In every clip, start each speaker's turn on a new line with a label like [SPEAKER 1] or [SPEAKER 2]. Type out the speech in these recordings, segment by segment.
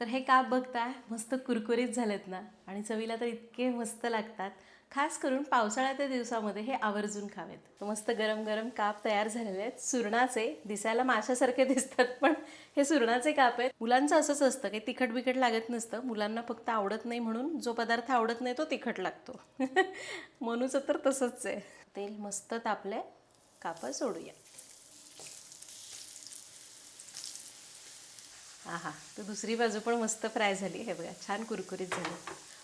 [SPEAKER 1] तर हे काप बघताय मस्त कुरकुरीत झालेत ना? आणि चवीला तर इतके मस्त लागतात. खास करून पावसाळ्याच्या दिवसामध्ये हे आवर्जून खावेत. तर मस्त गरम गरम काप तयार झालेले आहेत. सुरणाचे दिसायला माशासारखे दिसतात पण हे सुरणाचे काप आहेत. मुलांचं असंच असतं काही तिखट बिखट लागत नसतं. मुलांना फक्त आवडत नाही म्हणून जो पदार्थ आवडत नाही तो तिखट लागतो. मनूचं तर तसंच आहे. तेल मस्त तापलंय. कापं सोडूया. आहा तर दुसरी बाजू पण मस्त फ्राय झाली हे बघा छान कुरकुरीत झाली.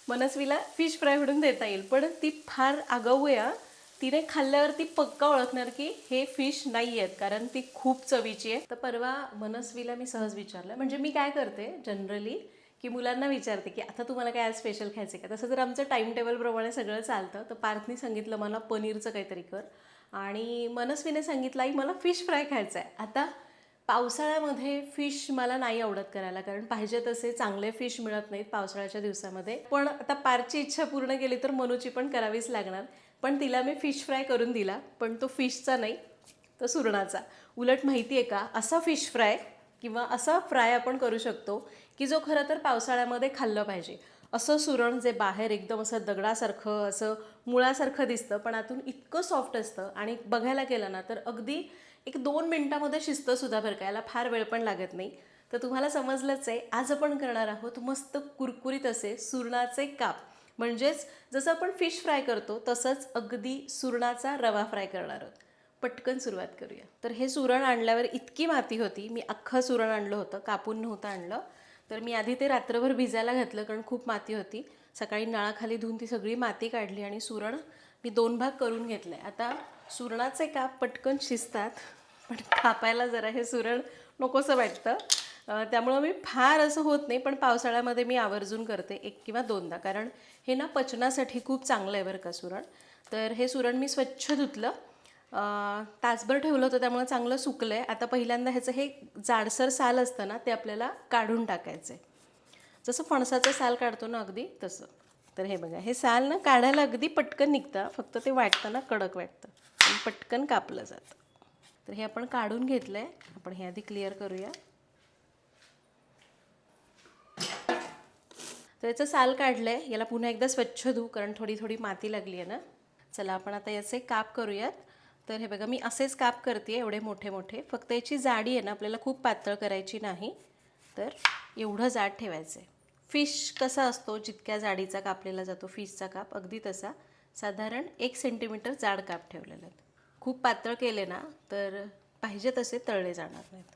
[SPEAKER 1] मनस्वीला फिश फ्राय म्हणून देता येईल पण ती फार आगाऊ आहे तिने खाल्ल्यावर ती पक्का ओळखणार की हे फिश नाही आहेत कारण ती खूप चवीची आहे. तर परवा मनस्वीला मी सहज विचारलं म्हणजे मी काय करते जनरली की मुलांना विचारते की आता तुम्हाला काय आज स्पेशल खायचं का? तसं जर आमचं टाईम टेबलप्रमाणे सगळं चालतं तर पार्थनी सांगितलं मला पनीरचं काहीतरी कर. आणि मनस्वीने सांगितलं आई मला फिश फ्राय खायचं आहे आता पावसाळ्यामध्ये फिश मला नाही आवडत करायला कारण पाहिजे तसे चांगले फिश मिळत नाहीत पावसाळ्याच्या दिवसामध्ये. पण आता पारची इच्छा पूर्ण केली तर मनूची पण करावीच लागणार. पण तिला मी फिश फ्राय करून दिला पण तो फिशचा नाही तर सुरणाचा. उलट माहिती आहे का असा फिश फ्राय किंवा असा फ्राय आपण करू शकतो की जो खरं तर पावसाळ्यामध्ये खाल्लं पाहिजे. असं सुरण जे बाहेर एकदम असं दगडासारखं असं मुळासारखं दिसतं पण आतून इतकं सॉफ्ट असतं आणि बघायला गेलं ना तर अगदी एक दोन मिनटामध्ये शिस्तसुद्धा भरकायला फार वेळ पण लागत नाही. तर तुम्हाला समजलंच आहे आज आपण करणार आहोत मस्त कुरकुरीत असे सुरणाचे काप. म्हणजेच जसं आपण फिश फ्राय करतो तसंच अगदी सुरणाचा रवा फ्राय करणार आहोत. पटकन सुरुवात करूया. तर हे सुरण आणल्यावर इतकी माती होती मी अख्खं सुरण आणलं होतं कापून नव्हतं आणलं. तर मी आधी ते रात्रभर भिजायला घातलं कारण खूप माती होती. सकाळी नळाखाली धुवून ती सगळी माती काढली आणि सुरण मी दोन भाग करून घेतलं आहे आता सुरणाचे काप पटकन शिजतात पण कापायला जरा हे सुरण नकोसं वाटतं. त्यामुळं मी फार असं होत नाही पण पावसाळ्यामध्ये मी आवर्जून करते एक किंवा दोनदा. कारण हे ना पचनासाठी खूप चांगलं आहे बरं का सुरण. तर हे सुरण मी स्वच्छ धुतलं. तासभर ठेवलं होतं त्यामुळे चांगलं सुकलं आहे आता पहिल्यांदा ह्याचं हे जाडसर साल असतं ना ते आपल्याला काढून टाकायचं आहे. जसं फणसाचं साल काढतो ना अगदी तसं. तर हे बघा हे साल ना काढायला अगदी पटकन निघतं. फक्त ते वाटताना कडक वाटतं. पण पटकन कापलं जातं. तर हे आपण काढून घेतलं आहे आपण हे आधी क्लिअर करूया. तर याचं साल काढलं आहे याला पुन्हा एकदा स्वच्छ धू कारण थोडी थोडी माती लागली आहे ना. चला आपण आता याचे काप करूयात. तर हे बघा मी असेच काप करते एवढे मोठे मोठे. फक्त याची जाडी आहे ना आपल्याला खूप पातळ करायची नाही. तर एवढं जाड ठेवायचं आहे फिश कसा असतो जितक्या जाडीचा कापलेला जातो फिशचा काप अगदी तसा. साधारण एक सेंटीमीटर जाड काप ठेवलेले आहेत. खूप पातळ केले ना तर पाहिजे तसे तळले जाणार नाहीत.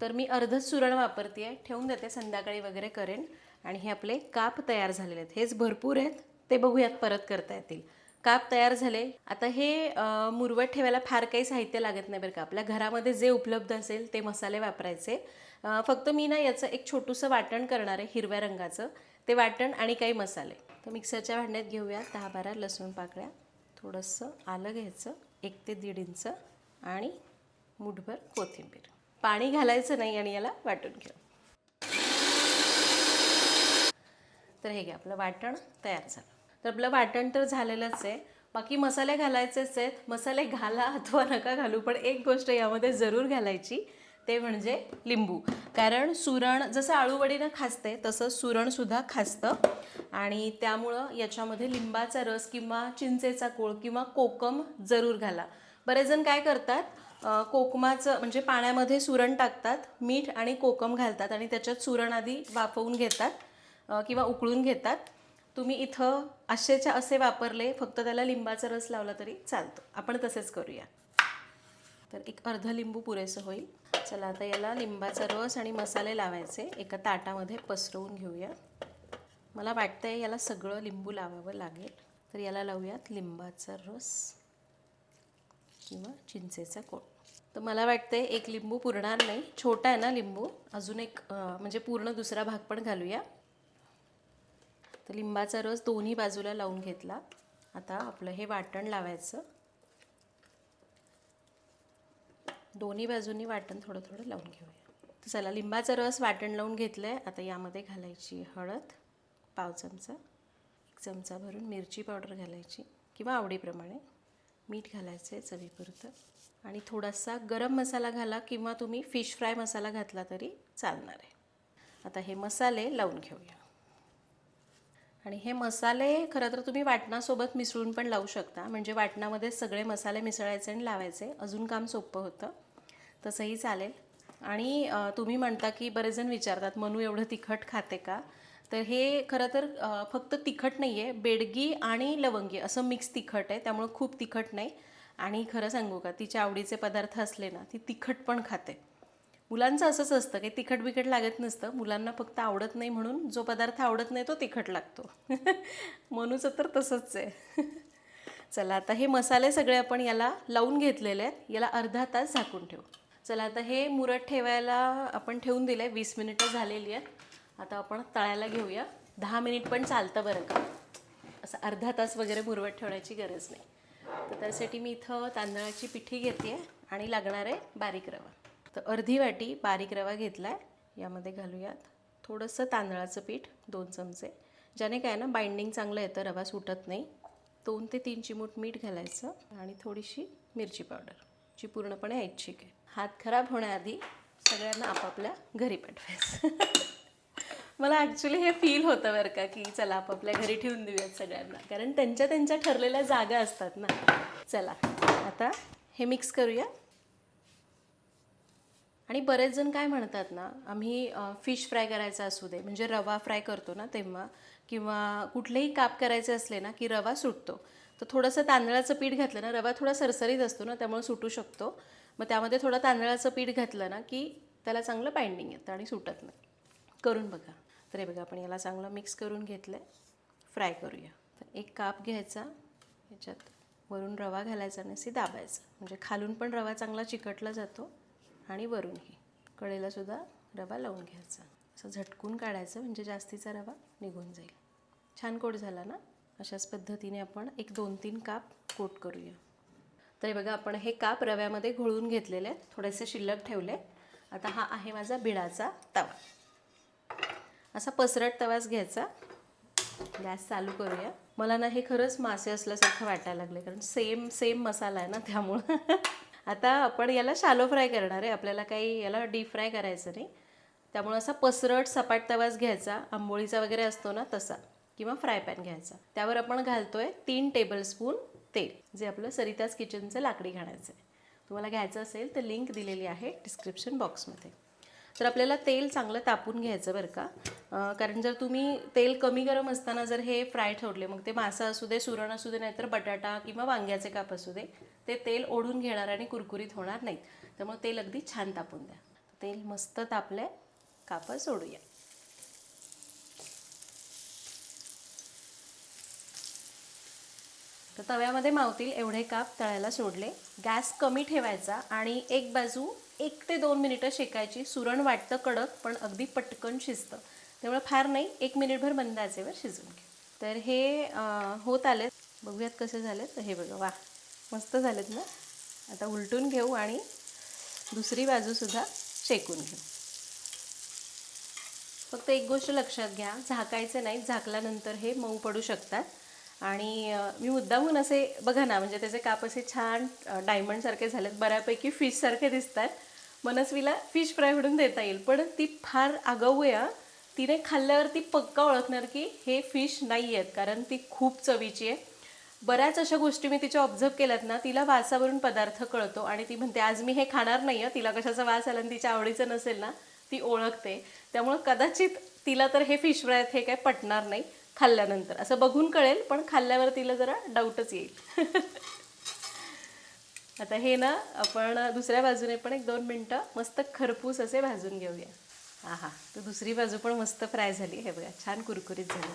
[SPEAKER 1] तर मी अर्धच सुरण वापरते आहे ठेवून देते संध्याकाळी वगैरे करेन. आणि हे आपले काप तयार झालेले आहेत. हेच भरपूर आहेत ते बघूयात परत करता येतील. काप तयार झाले. आता हे मुरवत ठेवायला फार काही साहित्य लागत नाही बरं का. आपल्या घरामध्ये जे उपलब्ध असेल ते मसाले वापरायचे. फक्त मी ना याचं एक छोटूसं वाटण करणार आहे हिरव्या रंगाचं. ते वाटण आणि काही मसाले. तर मिक्सरच्या भांड्यात घेऊया दहा बारा लसूण पाकळ्या. थोडंसं आलं घ्यायचं एक ते दीड इंच आणि मुठभर कोथिंबीर. पाणी घालायचं नाही आणि याला वाटून घेऊ तर हे घ्या आपलं वाटण तयार झालं. तर आपलं वाटण तर झालेलंच आहे. बाकी मसाले घालायचेच आहेत. मसाले घाला अथवा नका घालू पण एक गोष्ट यामध्ये जरूर घालायची. ते म्हणजे लिंबू. कारण सुरण जसं आळूवडीनं खासते तसं सुरणसुद्धा खासतं. आणि त्यामुळं याच्यामध्ये लिंबाचा रस किंवा चिंचेचा कोळ किंवा कोकम जरूर घाला. बरेच जण काय करतात कोकमाचं म्हणजे पाण्यामध्ये सुरण टाकतात मीठ आणि कोकम घालतात आणि त्याच्यात सुरण आधी वाफवून घेतात किंवा उकळून घेतात. तुम्ही इथं असेच्या असे वापरले फक्त त्याला लिंबाचा रस लावला तरी चालतो. आपण तसेच करूया. तर एक अर्ध लिंबू पुरेसं होईल. चला आता याला लिंबाचा रस आणि मसाले लावायचे. एका ताटामध्ये पसरवून घेऊया. मला वाटतंय याला सगळं लिंबू लावावं लागेल. तर याला लावूयात लिंबाचा रस किंवा चिंचेचा कोण तर मला वाटतंय एक लिंबू पुरणार नाही. छोटा आहे ना लिंबू. अजून एक म्हणजे पूर्ण दुसरा भाग पण घालूया. तर लिंबाचा रस दोन्ही बाजूला लावून घेतला. आता आपलं हे वाटण लावायचं. दोन्ही बाजूंनी वाटण थोडं थोडं लावून घेऊया. तर चला लिंबाचा रस वाटण लावून घेतलं आहे आता यामध्ये घालायची हळद पाव चमचा एक चमचा भरून मिरची पावडर घालायची किंवा आवडीप्रमाणे. मीठ घालायचं आहे चवीपुरतं. आणि थोडासा गरम मसाला घाला किंवा तुम्ही फिश फ्राय मसाला घातला तरी चालणार आहे. आता हे मसाले लावून घेऊया. आणि हे मसाले खरं तर तुम्ही वाटणासोबत मिसळून पण लावू शकता. म्हणजे वाटणामध्ये सगळे मसाले मिसळायचे आणि लावायचे. अजून काम सोपं होतं. तसंही चालेल. आणि तुम्ही म्हणता की बरेच जण विचारतात मनू एवढं तिखट खाते का? तर हे खरं तर फक्त तिखट नाही आहे बेडगी आणि लवंगी असं मिक्स तिखट आहे. त्यामुळं खूप तिखट नाही. आणि खरं सांगू का तिच्या आवडीचे पदार्थ असले ना ती तिखट पण खाते. मुलांचं असंच असतं काही तिखट बिखट लागत नसतं. मुलांना फक्त आवडत नाही म्हणून जो पदार्थ आवडत नाही तो तिखट लागतो. मनूचं तर तसंच आहे. चला आता हे मसाले सगळे आपण याला लावून घेतलेले आहेत. याला अर्धा तास झाकून ठेवू. चला आता हे मुरत ठेवायला आपण ठेवून दिलं आहे वीस मिनिटं झालेली आहेत. आता आपण तळायला घेऊया. दहा मिनिट पण चालतं बरं का? असं अर्धा तास वगैरे मुरवत ठेवण्याची गरज नाही. तर त्यासाठी मी इथं तांदळाची पिठी घेते आणि लागणार आहे बारीक रवा. तर अर्धी वाटी बारीक रवा घेतला आहे यामध्ये घालूयात थोडंसं तांदळाचं पीठ दोन चमचे. ज्याने काय ना बाइंडिंग चांगलं येतं रवा सुटत नाही. दोन ते तीन चिमूट मीठ घालायचं आणि थोडीशी मिरची पावडर. जी पूर्णपणे ऐच्छिक आहे. हात खराब होण्याआधी सगळ्यांना आपापल्या घरी पाठवायचं. मला ॲक्च्युली हे फील होतं बरं का की चला आपापल्या घरी ठेवून देऊयात सगळ्यांना. कारण त्यांच्या त्यांच्या ठरलेल्या जागा असतात ना. चला आता हे मिक्स करूया. आणि बरेच जण काय म्हणतात ना आम्ही फिश फ्राय करायचा असू दे म्हणजे रवा फ्राय करतो ना तेव्हा किंवा कुठलेही काप करायचे असले ना की रवा सुटतो. तर थोडंसं तांदळाचं पीठ घातलं ना रवा थोडा सरसरीत असतो ना त्यामुळे सुटू शकतो. मग त्यामध्ये थोडं तांदळाचं पीठ घातलं ना की त्याला चांगलं बाइंडिंग येतं आणि सुटत नाही. करून बघा. तर हे बघा आपण याला चांगलं मिक्स करून घेतलं आहे फ्राय करूया. तर एक काप घ्यायचा. याच्यात वरून रवा घालायचा आणि असे दाबायचं. म्हणजे खालून पण रवा चांगला चिकटला जातो आणि वरूनही. कडेलासुद्धा रवा लावून घ्यायचा. असं झटकून काढायचं म्हणजे जास्तीचा रवा निघून जाईल. छान कोट झाला ना? अशाच पद्धतीने आपण एक दोन तीन काप कोट करूया. तर बघा आपण हे काप रव्यामध्ये घोळून घेतलेले आहेत. थोडेसे शिल्लक ठेवले. आता हा आहे माझा बिडाचा तवा. असा पसरट तवाच घ्यायचा. गॅस चालू करूया. मला ना हे खरंच मासे असल्यासारखं वाटायला लागले कारण सेम सेम मसाला आहे ना त्यामुळं. आता आपण याला शालो फ्राय करणार आहे. आपल्याला काही याला डीप फ्राय करायचं नाही. त्यामुळं असा पसरट सपाट तवाच घ्यायचा. आंबोळीचा वगैरे असतो ना तसा. किंवा फ्राय पॅन घ्यायचा. त्यावर आपण घालतोय तीन टेबलस्पून तेल जे आपलं सरिताज किचनचं लाकडी घाणायचं आहे. तुम्हाला घ्यायचं असेल तर लिंक दिलेली आहे डिस्क्रिप्शन बॉक्समध्ये तर आपल्याला तेल चांगलं तापून घ्यायचं बरं का. कारण जर तुम्ही तेल कमी गरम असताना जर हे फ्राय ठेवले मग ते मासा असू दे सुरण असू दे नाहीतर बटाटा किंवा वांग्याचे काप असू दे ते तेल ओढून घेणार आणि कुरकुरीत होणार नाहीत. त्यामुळे तेल अगदी छान तापून द्या. तेल मस्त तापलं आहे कापं सोडूया. तव्यामध्ये मावतील एवढे काप तळायला सोडले. गॅस कमी ठेवायचा आणि एक बाजू एक ते दोन मिनिटं शेकायची. सुरण वाटतं कडक पण अगदी पटकन शिजतं. त्यामुळे फार नाही एक मिनिटभर मंद आचेवर शिजवून घे. तर हे होत आलेत बघूयात कसे झालेत तर हे बघा वा मस्त झालेत ना? आता उलटून घेऊ आणि दुसरी बाजूसुद्धा शेकून घेऊ. फक्त एक गोष्ट लक्षात घ्या झाकायचं नाही. झाकल्यानंतर हे मऊ पडू शकतात. आणि मी मुद्दामून असे बघा ना म्हणजे त्याचे काप असे छान डायमंडसारखे झालेत. बऱ्यापैकी फिशसारखे दिसतात. मनस्वीला फिश फ्राय म्हणून देता येईल. पण ती फार आगाऊ आहे तिने खाल्ल्यावर ती पक्का ओळखणार की हे फिश नाही आहेत कारण ती खूप चवीची आहे. बऱ्याच अशा गोष्टी मी तिच्या ऑब्झर्व केल्यात ना तिला वासावरून पदार्थ कळतो आणि ती म्हणते आज मी हे खाणार नाही आहे तिला कशाचा वास आला आणि तिच्या आवडीचं नसेल ना ती ओळखते. त्यामुळं कदाचित तिला तर हे फिश फ्राय हे काय पटणार नाही. खाल्ल्यानंतर. असं बघून कळेल पण खाल्ल्यावर तिला जरा डाऊटच येईल. आता हे ना आपण दुसऱ्या बाजूने पण एक दोन मिनटं मस्त खरपूस असे भाजून घेऊया. हां हां तर दुसरी बाजू पण मस्त फ्राय झाली. हे बघा छान कुरकुरीत झाली.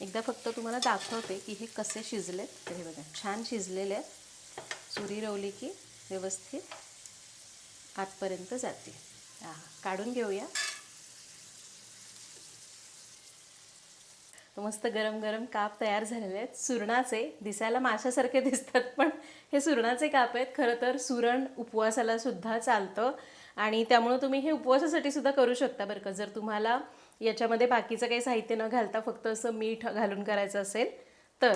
[SPEAKER 1] एकदा फक्त तुम्हाला दाखवते की हे कसे शिजलेत. तर हे बघा छान शिजलेले आहेत. सुरी रवली की व्यवस्थित आतपर्यंत जाते. हां काढून घेऊया. तर मस्त गरम गरम काप तयार झालेले आहेत. सुरणाचे दिसायला माशासारखे दिसतात पण हे सुरणाचे काप आहेत. खरं तर सुरण उपवासाला सुद्धा चालतं. आणि त्यामुळं तुम्ही हे उपवासासाठी सुद्धा करू शकता बरं का. जर तुम्हाला याच्यामध्ये बाकीचं काही साहित्य न घालता फक्त असं मीठ घालून करायचं असेल तर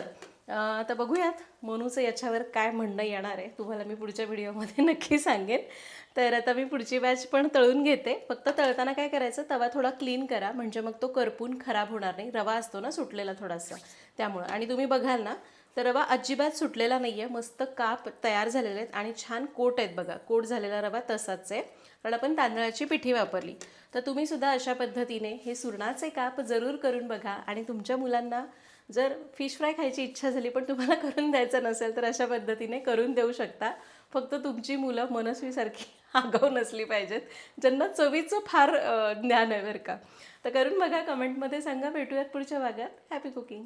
[SPEAKER 1] आता बघूयात मनूचं याच्यावर काय म्हणणं येणार आहे. तुम्हाला मी पुढच्या व्हिडिओमध्ये नक्की सांगेन. तर आता मी पुढची बॅच पण तळून घेते. फक्त तळताना काय करायचं तवा थोडा क्लीन करा. म्हणजे मग तो करपून खराब होणार नाही. रवा असतो ना सुटलेला थोडासा. त्यामुळं. आणि तुम्ही बघाल ना तर रवा अजिबात सुटलेला नाही आहे मस्त काप तयार झालेले आहेत आणि छान कोट आहेत बघा. कोट झालेला रवा तसाच आहे. कारण आपण तांदळाची पिठी वापरली. तर तुम्ही सुद्धा अशा पद्धतीने हे सुरणाचे काप जरूर करून बघा आणि तुमच्या मुलांना जर फिश फ्राय खायची इच्छा झाली पण तुम्हाला करून द्यायचं नसेल तर अशा पद्धतीने करून देऊ शकता. फक्त तुमची मुलं मनस्वीसारखी आगाऊ नसली पाहिजेत. ज्यांना चवीचं फार ज्ञान आहे बरं का. तर करून बघा कमेंटमध्ये सांगा. भेटूयात पुढच्या भागात. Happy cooking